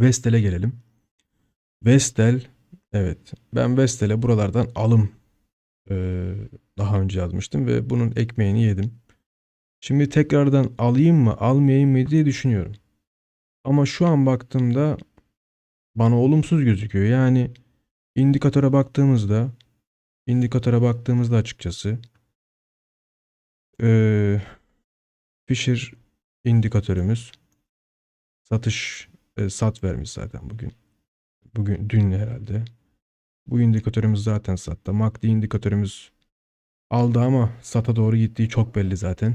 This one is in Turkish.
Vestel'e gelelim. Vestel evet ben Vestel'e buralardan alım eee, daha önce yazmıştım ve bunun ekmeğini yedim. Şimdi tekrardan alayım mı almayayım mı diye düşünüyorum. Ama şu an baktığımda bana olumsuz gözüküyor. Yani indikatöre baktığımızda indikatöre baktığımızda açıkçası eee Fisher indikatörümüz satış e, sat vermiş zaten bugün. Bugün dün herhalde. Bu indikatörümüz zaten sattı. MACD indikatörümüz aldı ama sata doğru gittiği çok belli zaten.